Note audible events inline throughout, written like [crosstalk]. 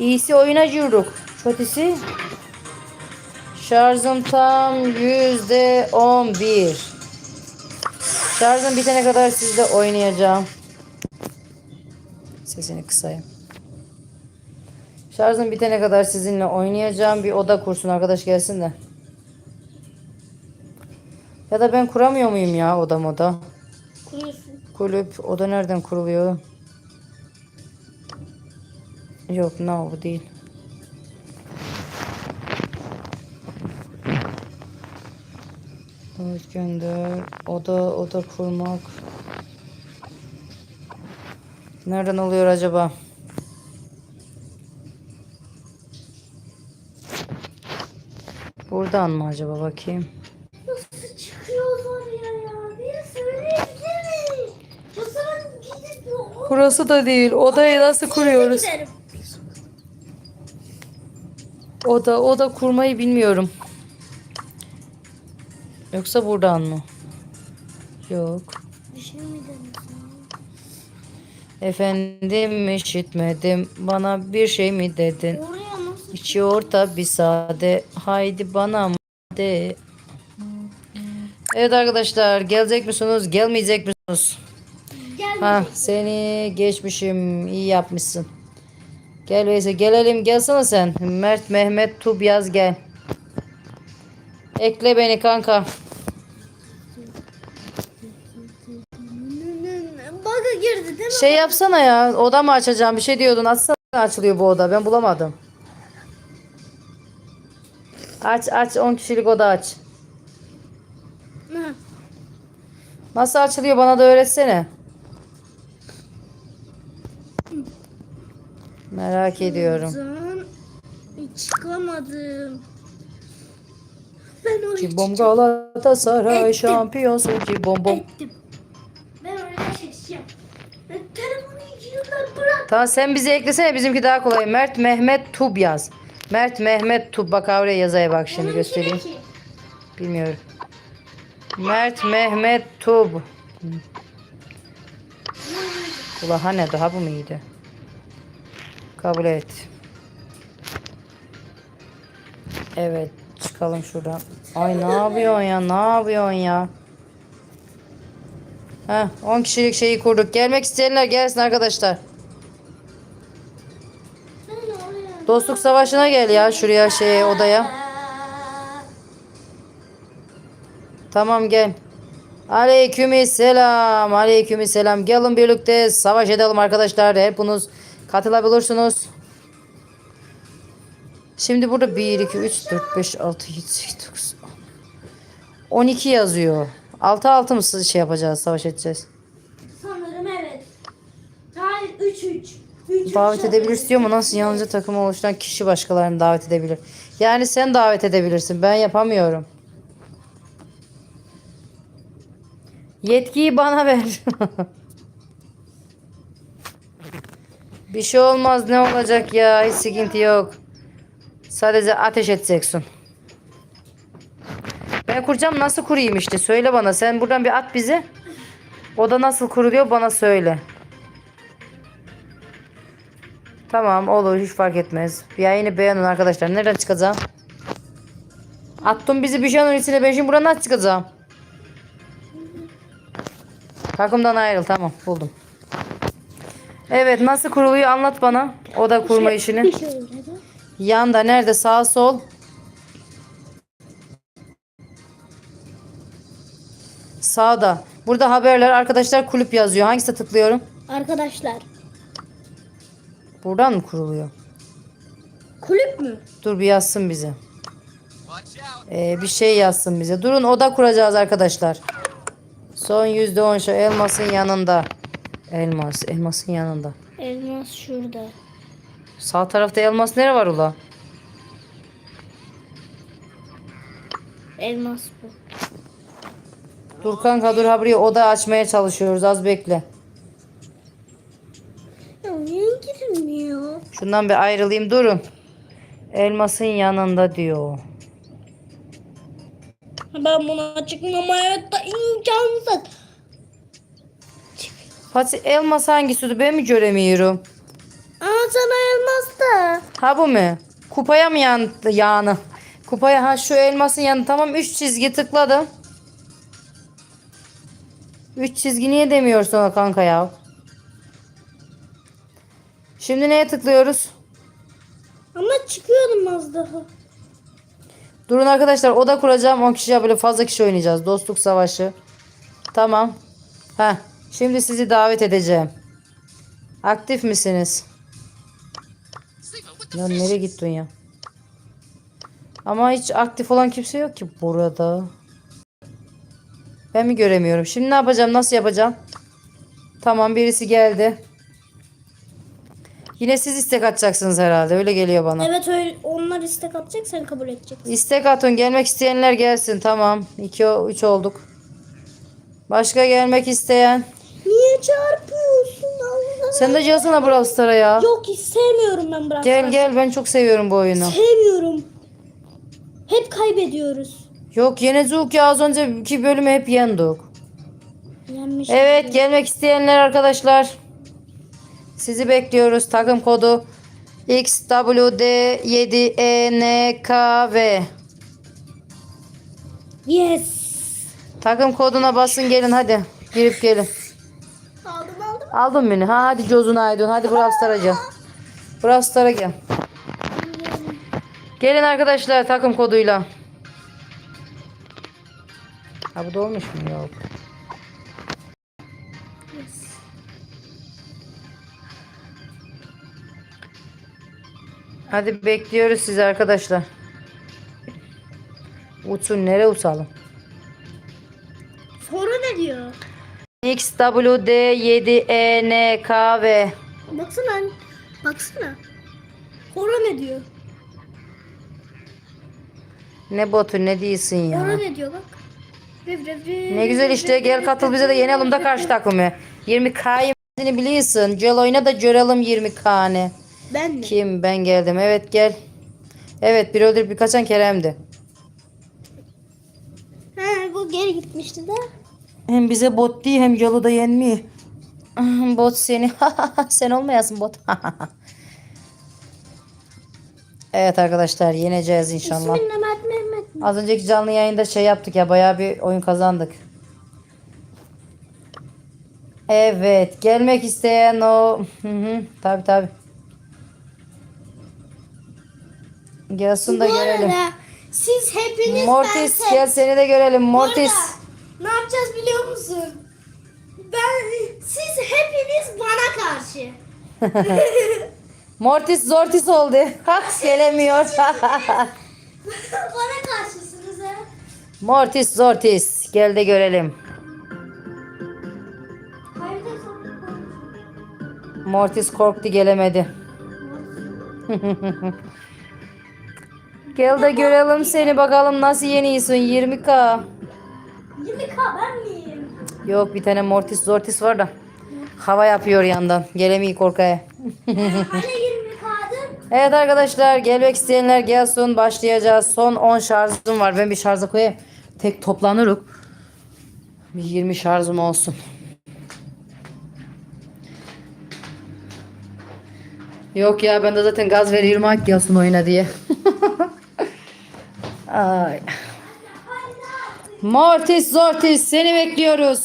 İyisi oyuna girdik. Kötüsü şarjım tam yüzde on bir. Şarjım bitene kadar sizle oynayacağım. Sesini kısayım. Şarjım bitene kadar sizinle oynayacağım. Bir oda kursun arkadaş gelsin de. Ya da ben kuramıyor muyum ya oda moda? Kulüp oda nereden kuruluyor? Yok no bu değil. Evet gönder. Oda oda kurmak. Nereden oluyor acaba? Buradan mı acaba bakayım? Nasıl çıkıyoruz oraya ya? Bir söyleyebilir mi? O zaman gidip o Burası da değil. Odayı nasıl kuruyoruz? giderim. Oda oda kurmayı bilmiyorum. Yoksa buradan mı? Yok. Bir şey mi Efendim işitmedim. Bana bir şey mi dedin? İçi orta bir sade. Haydi bana de. Evet arkadaşlar gelecek misiniz? Gelmeyecek misiniz? Ha seni geçmişim. iyi yapmışsın. Gel Veysel gelelim gelsene sen. Mert Mehmet Tub yaz gel. Ekle beni kanka. Baga girdi değil mi? Şey yapsana ya. Oda mı açacağım? Bir şey diyordun. Açsana açılıyor bu oda. Ben bulamadım. Aç aç 10 kişilik oda aç. Nasıl açılıyor bana da öğretsene. Merak ediyorum. Çıkamadım. Ben oraya Cibom Galatasaray şampiyonsun cibom bom. ettim. Ben oraya çekeceğim. Ben telefonu yıllar bırak. Tamam sen bizi eklesene bizimki daha kolay. Mert Mehmet Tub yaz. Mert Mehmet Tub bak oraya yazaya bak şimdi göstereyim. Ki. Bilmiyorum. Mert Mehmet Tub. Ula ne daha bu muydu? Kabul et. Evet çıkalım şuradan. Ay ne yapıyorsun ya ne yapıyorsun ya? Heh 10 kişilik şeyi kurduk. Gelmek isteyenler gelsin arkadaşlar. Dostluk savaşına gel ya şuraya şey odaya. Tamam gel. Aleyküm selam. Gelin birlikte savaş edelim arkadaşlar. Hepiniz katılabilirsiniz. Şimdi burada 1, 2, 3, 4, 5, 6, 7, 8, 9, 10. 12 yazıyor. 6 6 mı şey yapacağız? Savaş edeceğiz. Sanırım evet. Hayır 3 3. 3 Davet edebilir diyor mu? Nasıl yalnızca takımı oluşturan kişi başkalarını davet edebilir? Yani sen davet edebilirsin. Ben yapamıyorum. Yetkiyi bana ver. [laughs] Bir şey olmaz ne olacak ya hiç sıkıntı yok. Sadece ateş edeceksin. Ben kuracağım nasıl kurayım işte söyle bana. Sen buradan bir at bizi. O da nasıl kuruluyor bana söyle. Tamam olur hiç fark etmez. Yayını beğenin arkadaşlar. Nereden çıkacağım? Attın bizi bir şeyin içine ben şimdi buradan nasıl çıkacağım? Takımdan ayrıl tamam buldum. Evet nasıl kuruluyor anlat bana. O da kurma işini. Bir şey. Yanda nerede sağ sol? Sağda. Burada haberler arkadaşlar kulüp yazıyor. Hangisine tıklıyorum? Arkadaşlar. Buradan mı kuruluyor? Kulüp mü? Dur bir yazsın bize. Ee, bir şey yazsın bize. Durun oda kuracağız arkadaşlar. Son yüzde on şu elmasın yanında. Elmas, elmasın yanında. Elmas şurada. Sağ tarafta elmas nere var ula? Elmas bu. Dur kanka dur ha buraya oda açmaya çalışıyoruz az bekle. Ya niye girilmiyor? Şundan bir ayrılayım durun. Elmasın yanında diyor. Ben buna çıkmamaya da imkansız. Fatih elmas hangisiydi ben mi göremiyorum? Ama sana elmas da. Ha bu mu? Kupaya mı yandı yağını? Kupaya ha şu elmasın yanı. Tamam 3 çizgi tıkladım. 3 çizgi niye demiyorsun ona kanka ya? Şimdi neye tıklıyoruz? Ama çıkıyordum az daha. Durun arkadaşlar oda kuracağım 10 kişiye böyle fazla kişi oynayacağız. Dostluk savaşı. Tamam. Ha, şimdi sizi davet edeceğim. Aktif misiniz? Ya nereye gittin ya? Ama hiç aktif olan kimse yok ki burada. Ben mi göremiyorum? Şimdi ne yapacağım? Nasıl yapacağım? Tamam birisi geldi. Yine siz istek atacaksınız herhalde. Öyle geliyor bana. Evet öyle onlar istek atacak sen kabul edeceksin. İstek atın. Gelmek isteyenler gelsin. Tamam. 2 3 olduk. Başka gelmek isteyen. Niye çarpıyorsun Allah? Sen de gelsene Brawl Star'a ya. Yok sevmiyorum ben Brawl Gel Stars. gel ben çok seviyorum bu oyunu. Sevmiyorum. Hep kaybediyoruz. Yok yenecek ya az önceki bölümü hep yendik. Yenmiş. Evet gelmek isteyenler arkadaşlar. Sizi bekliyoruz. Takım kodu XWD7ENKV. Yes. Takım koduna basın gelin hadi. Girip gelin. Aldın beni. Ha hadi Cozun Aydın. Hadi Brawl Star'a gel. Brawl Star'a gel. Gelin arkadaşlar takım koduyla. Ha bu da olmuş mu? Yok. Hadi bekliyoruz sizi arkadaşlar. Uçun nereye uçalım? XWD7ENKV Baksana. Baksana. Sonra ne diyor? Ne botu ne değilsin ya. Sonra ne diyor bak. Rev, rev, rev, Ne güzel işte gel katıl bize de yenelim de karşı takımı. 20K'yı biliyorsun. Gel oyna da görelim 20K'nı. Ben mi? Kim? Ben geldim. Evet gel. Evet bir öldürüp bir kaçan Kerem'di. Ha, bu geri gitmişti de. Hem bize bot değil hem yolu da yenmiyor. Ah, [laughs] bot seni. [laughs] Sen olmayasın bot. [laughs] evet arkadaşlar yeneceğiz inşallah. İsmin Mehmet mi? Az önceki canlı yayında şey yaptık ya bayağı bir oyun kazandık. Evet gelmek isteyen o hı hı, tabi tabi. Gelsin de görelim. siz hepiniz Mortis ben gel seni de görelim Mortis. Ne yapacağız biliyor musun? Ben siz hepiniz bana karşı. [laughs] Mortis Zortis oldu. Hak gelemiyor. [laughs] bana karşısınız ha. Mortis Zortis gel de görelim. Mortis korktu gelemedi. [laughs] Gel de görelim seni bakalım nasıl yeniyorsun 20k. 20k ben miyim? Yok bir tane Mortis Zortis var da. Hava yapıyor yandan. Gelemiyor korkaya. hani 20k'dım? Evet arkadaşlar gelmek isteyenler gelsin başlayacağız. Son 10 şarjım var. Ben bir şarja koyayım. Tek toplanırız. Bir 20 şarjım olsun. Yok ya ben de zaten gaz veriyorum hak gelsin oyuna diye. [laughs] Ay. Mortis Zortis seni bekliyoruz.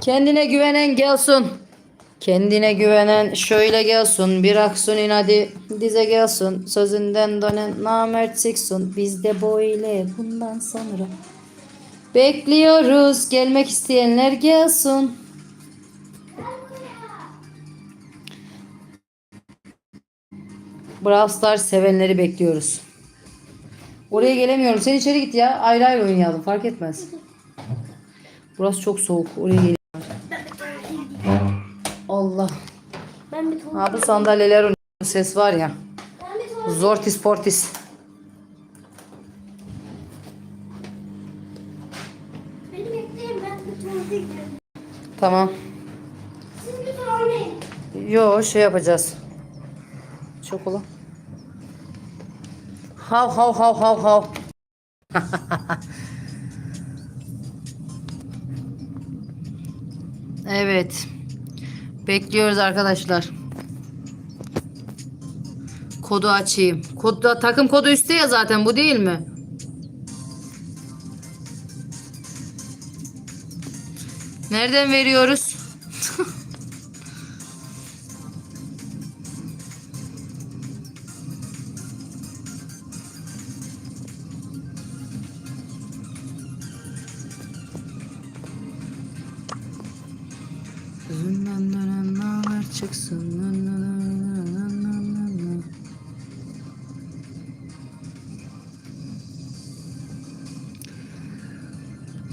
Kendine güvenen gelsin. Kendine güvenen şöyle gelsin. Bir aksın inadi dize gelsin. Sözünden dönen namert çıksın. Biz de böyle bundan sonra. Bekliyoruz. Gelmek isteyenler gelsin. Brawl Stars sevenleri bekliyoruz. Oraya gelemiyorum. Sen içeri git ya. Ayrı ayrı oynayalım. Fark etmez. Burası çok soğuk. Oraya gel. Allah. Ben bir tuvalet. Ha bu sandalyeler oynuyor. ses var ya. Ben bir tuvalet. Zortis portis. Beni bekleyin ben bir tuvalete gidiyorum. Tamam. Siz bir tur oynayın. Yo şey yapacağız. Çok ola. Hav hav hav hav hav. evet. Bekliyoruz arkadaşlar. kodu açayım. Kodda takım kodu üstte ya zaten bu değil mi? Nereden veriyoruz? Çıksın. Na, na, na, na, na, na, na.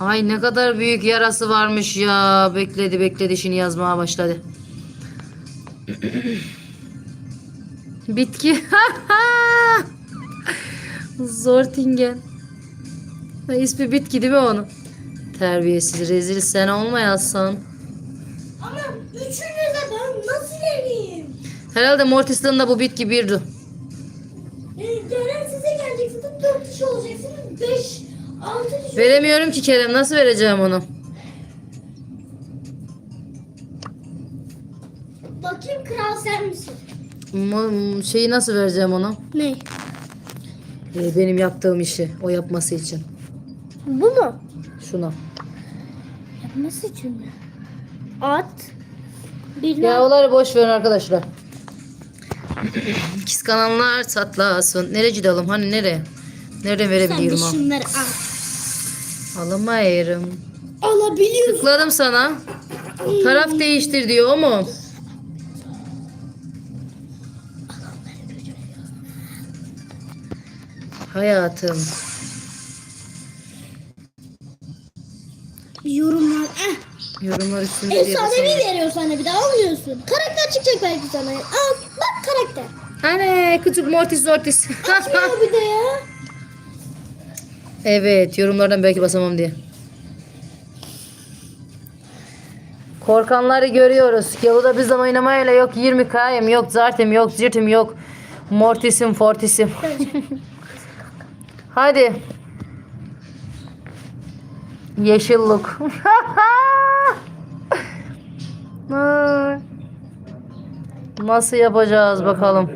Ay ne kadar büyük yarası varmış ya. Bekledi bekledi şimdi yazmaya başladı. [clears throat] Bitki. [laughs] Zortingen. İsmi bitki değil mi onun? Terbiyesiz rezil sen olmayasın. Ama üçünü de ben nasıl yeneyim? Herhalde Mortis'ten de bu bitki birdi. Ee, Ceren size geleceksiniz. Dört kişi olacaksınız. Beş, altı kişi. Veremiyorum ki Kerem. Nasıl vereceğim onu? Bakayım kral sen misin? Şeyi nasıl vereceğim ona? Ne? Ee, benim yaptığım işi. O yapması için. Bu mu? Şuna. Yapması için mi? At. Bir Ya onları boş verin arkadaşlar. Kıskananlar çatlasın. Nereye gidelim? Hani nereye? Nereden Sen de verebiliyorum ha? şunları al. Alamayırım. Alabiliyorsun. Tıkladım sana. Taraf değiştir diyor o mu? Hayatım. Yorumlar. Yorumlar üstünde diye Efsanevi basamam. veriyor sana bir de almıyorsun. Karakter çıkacak belki sana. Al bak karakter. Anne küçük mortis ortis. Açmıyor bir de ya. evet yorumlardan belki basamam diye. Korkanları görüyoruz. Yalıda bir zaman oynamayla yok 20 kayım yok zartim yok zirtim yok. Mortisim fortisim. [laughs] Hadi. Yeşillik. Nasıl yapacağız bakalım.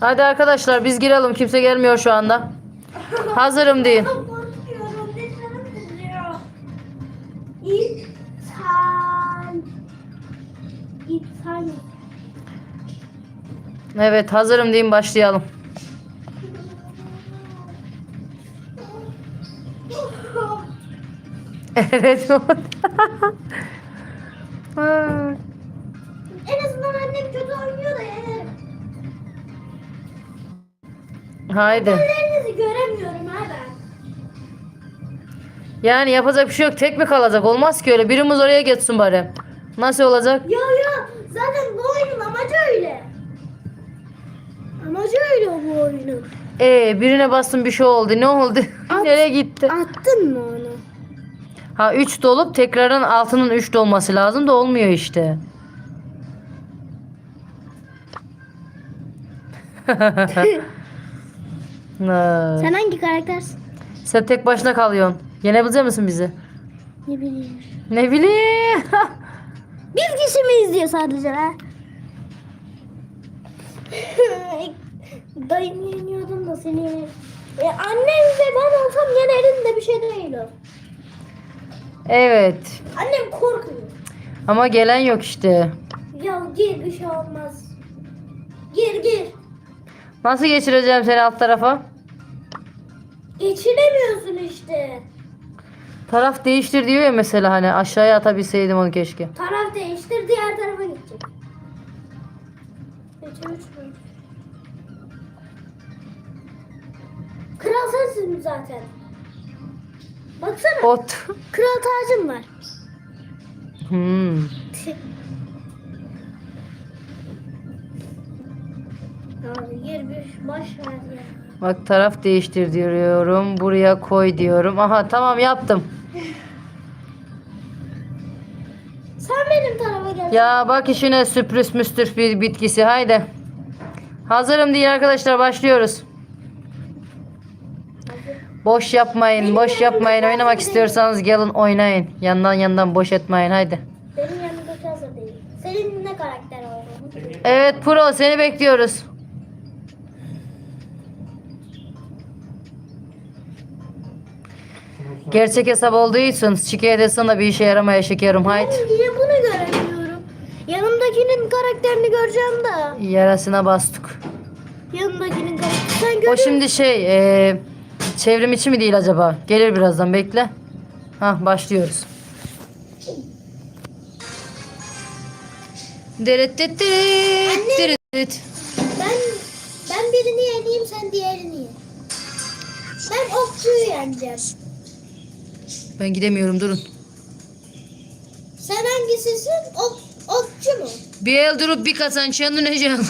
Hadi arkadaşlar biz girelim. Kimse gelmiyor şu anda. Hazırım deyin. Evet hazırım deyin başlayalım. Evet. [laughs] En azından annem kötü oynuyor da yenerim. Haydi. Ellerinizi göremiyorum ha ben. Yani yapacak bir şey yok. Tek mi kalacak? Olmaz ki öyle. Birimiz oraya geçsin bari. Nasıl olacak? Yo yo zaten bu oyunun amacı öyle. Amacı öyle bu oyunun. Ee, birine bastım bir şey oldu. Ne oldu? [laughs] At. Nereye gitti? Attın mı onu? Ha 3 dolup tekrardan altının 3 dolması lazım da olmuyor işte. [laughs] Sen hangi karaktersin? Sen tek başına kalıyorsun. Yenebilecek misin bizi? Ne bileyim. Ne bileyim. [laughs] Biz kişi mi izliyor sadece ha? Dayım yeniyordum da seni. E, annem ve ben olsam yenerim de bir şey değil o. evet. Annem korkuyor. Ama gelen yok işte. Ya gir bir şey olmaz. Gir gir. Nasıl geçireceğim seni alt tarafa? Geçiremiyorsun işte. Taraf değiştir diyor ya mesela hani aşağıya atabilseydim onu keşke. Taraf değiştir diğer tarafa gidecek. Kral sensin zaten. Baksana. Ot. Kral tacın var. Hmm. Gir bir baş ver ya. Bak taraf değiştir diyorum. Buraya koy diyorum. Aha tamam yaptım. Sen benim tarafa gel. Ya bak işine sürpriz müstür bir bitkisi. Haydi. Hazırım diye arkadaşlar başlıyoruz. Boş yapmayın, boş yapmayın. Oynamak istiyorsanız gelin oynayın. Yandan yandan boş etmeyin haydi. Benim yanımda ne karakter olduğunu. Evet Pro seni bekliyoruz. Gerçek hesap olduğu için şikayet etsen de bir işe yaramaya şekerim haydi. Ben yine bunu göremiyorum. Yanımdakinin karakterini göreceğim de. Yarasına bastık. Yanımdakinin karakterini sen O görüyor şimdi şey e, çevrim içi mi değil acaba? Gelir birazdan bekle. Hah başlıyoruz. Deret deret deret deret deret. Ben ben birini yeneyim sen diğerini ye. Ben okçuyu yeneceğim. Ben gidemiyorum durun. Sen hangisisin? Ok, okçu mu? Bir el durup bir kazanç yanılacağım.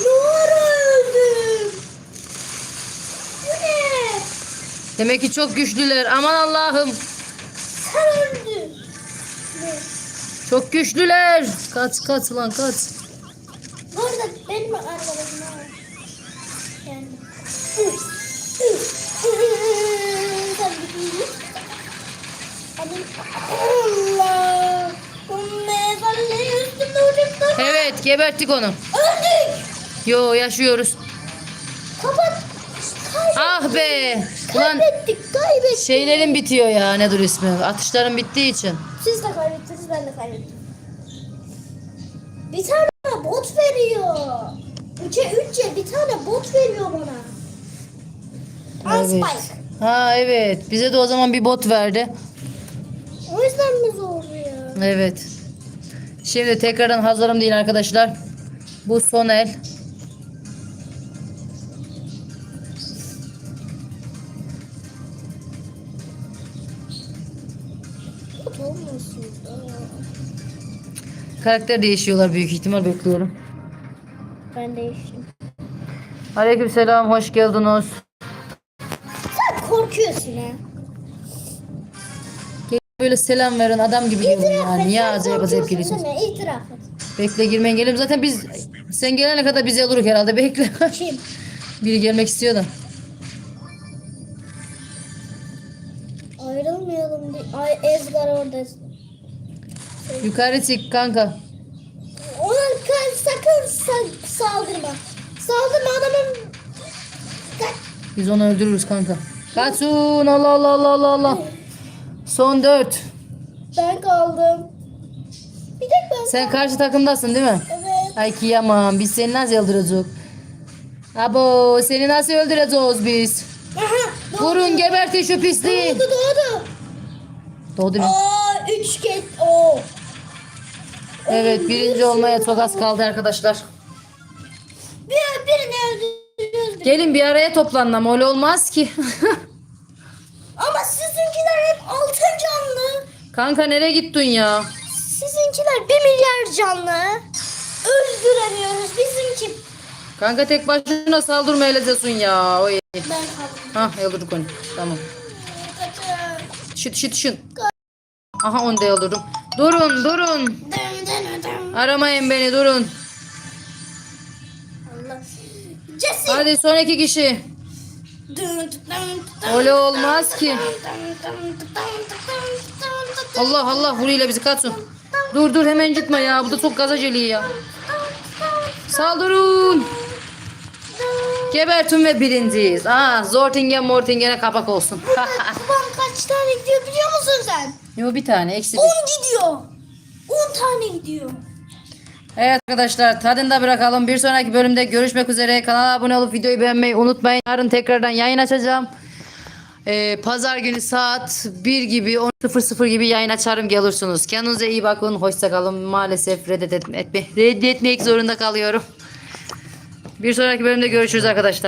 Ne ara öldüm? Bu ne? Demek ki çok güçlüler. Aman Allah'ım. Sen öldün. Çok güçlüler. Kaç kaç lan kaç. Bu arada benim arkadaşım var. Yani. Allah. Evet geberttik onu. Öldük. Yo yaşıyoruz. Kapat. Ah be. Ulan Kaybettik. Kaybettik. şeylerin bitiyor ya nedir ismi? Atışların bittiği için. Siz de kaybettiniz ben de kaybettim. Bir tane bot veriyor. Üçe üçe bir tane bot veriyor bana. Al Evet. Spike. Ha evet. Bize de o zaman bir bot verdi. O yüzden mi zor ya? Evet. Şimdi tekrardan hazırım değil arkadaşlar. Bu son el. Karakter değişiyorlar büyük ihtimal bekliyorum. Ben değiştim. Aleykümselam hoş geldiniz. Sen korkuyorsun ha. Böyle selam verin adam gibi ya. acayip acayip korkuyorsun geliyorsunuz? değil mi? İtiraf et. Bekle girmen gelim. Zaten biz sen gelene kadar biz oluruz herhalde. Bekle. Kim? [laughs] Biri gelmek istiyor da. Ay Ezgar orada. Yukarı çık kanka. Ona sakın sa- saldırma. Saldırma adamın. Kaç. Biz onu öldürürüz kanka. Kaçun Allah Allah Allah Allah Allah. Son dört. Ben kaldım. Bir tek ben Sen karşı takımdasın değil mi? Evet. Ay kıyamam. Biz seni nasıl öldüreceğiz? Abo seni nasıl öldüreceğiz biz? Aha. Vurun gebertin şu pisliği. Doğdu doğdu. Doğdu mu? Aa üç kez. Oo. Evet birinci olmaya çok az kaldı arkadaşlar. Bir, birini öldürüyoruz. Gelin bir araya toplanın ama öyle olmaz ki. [laughs] Ama sizinkiler hep altın canlı. Kanka nereye gittin ya? Sizinkiler bir milyar canlı. Öldüremiyoruz bizimki. Kanka tek başına saldırma elezesun ya. Oy. Ben kaldım. Hah öldürdük onu. Tamam. Kaçın. Şıt şıt şıt. Aha da öldürdüm. Durun durun. Aramayın beni durun. Hadi son iki kişi. Öyle olmaz ki. Allah Allah vuruyla bizi kaçın. Dur dur hemen gitme ya. Bu da çok gaza ya. Saldırın. Gebertin ve birinciyiz. Aa, Zortingen Mortingen'e kapak olsun. [laughs] Kaç tane gidiyor biliyor musun sen? Yo bir tane eksi bir. 10 gidiyor. 10 tane gidiyor. Evet arkadaşlar tadında bırakalım. Bir sonraki bölümde görüşmek üzere. Kanala abone olup videoyu beğenmeyi unutmayın. Yarın tekrardan yayın açacağım. Ee, Pazar günü saat 1 gibi 10.00 gibi yayın açarım gelirsiniz. Kendinize iyi bakın. Hoşçakalın. Maalesef reddet etme, reddetmek zorunda kalıyorum. Bir sonraki bölümde görüşürüz arkadaşlar.